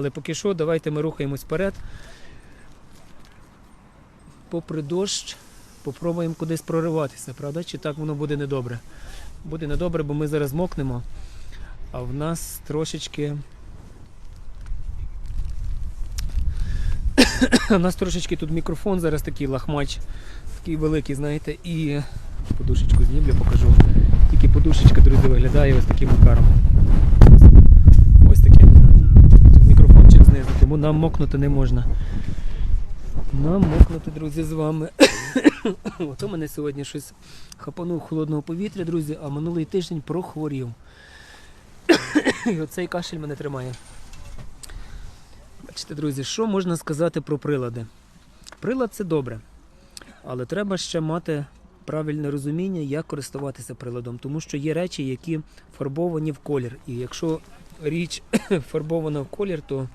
Але поки що, давайте ми рухаємось вперед. Попри дощ, попробуємо кудись прориватися, правда? Чи так воно буде недобре? Буде недобре, бо ми зараз мокнемо, а в нас трошечки. У нас трошечки тут мікрофон зараз такий лахмач, такий великий, знаєте, і подушечку знімлю, покажу. Тільки подушечка, друзі, виглядає ось таким макаром. Ось таке. Тут тому нам мокнути не можна. Нам мокнути, друзі, з вами. Ото мене сьогодні щось хапанув холодного повітря, друзі, а минулий тиждень прохворів. І оцей кашель мене тримає. Бачите, друзі, що можна сказати про прилади? Прилад це добре, але треба ще мати правильне розуміння, як користуватися приладом, тому що є речі, які фарбовані в колір. І якщо річ фарбована в колір, то